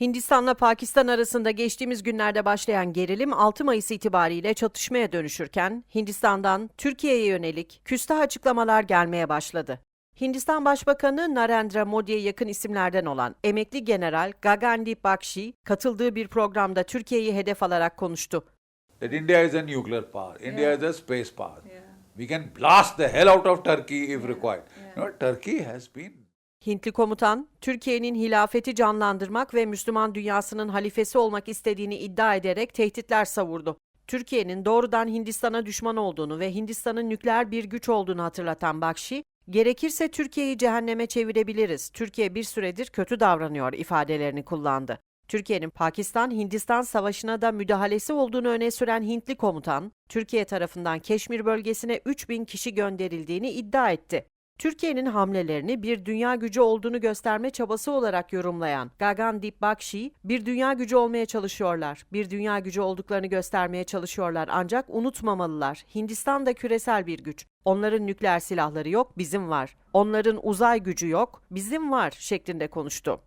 Hindistan'la Pakistan arasında geçtiğimiz günlerde başlayan gerilim 6 Mayıs itibariyle çatışmaya dönüşürken Hindistan'dan Türkiye'ye yönelik küstah açıklamalar gelmeye başladı. Hindistan Başbakanı Narendra Modi'ye yakın isimlerden olan emekli general Gagandip Bakshi katıldığı bir programda Türkiye'yi hedef alarak konuştu. that India is a nuclear power, India is a space power. We can blast the hell out of Turkey if required. You know, Turkey has been Hintli komutan, Türkiye'nin hilafeti canlandırmak ve Müslüman dünyasının halifesi olmak istediğini iddia ederek tehditler savurdu. Türkiye'nin doğrudan Hindistan'a düşman olduğunu ve Hindistan'ın nükleer bir güç olduğunu hatırlatan Bakşi, gerekirse Türkiye'yi cehenneme çevirebiliriz, Türkiye bir süredir kötü davranıyor ifadelerini kullandı. Türkiye'nin Pakistan-Hindistan savaşına da müdahalesi olduğunu öne süren Hintli komutan, Türkiye tarafından Keşmir bölgesine 3000 kişi gönderildiğini iddia etti. Türkiye'nin hamlelerini bir dünya gücü olduğunu gösterme çabası olarak yorumlayan Gagandip Bakshi, bir dünya gücü olmaya çalışıyorlar. Bir dünya gücü olduklarını göstermeye çalışıyorlar ancak unutmamalılar. Hindistan da küresel bir güç. Onların nükleer silahları yok, bizim var. Onların uzay gücü yok, bizim var şeklinde konuştu.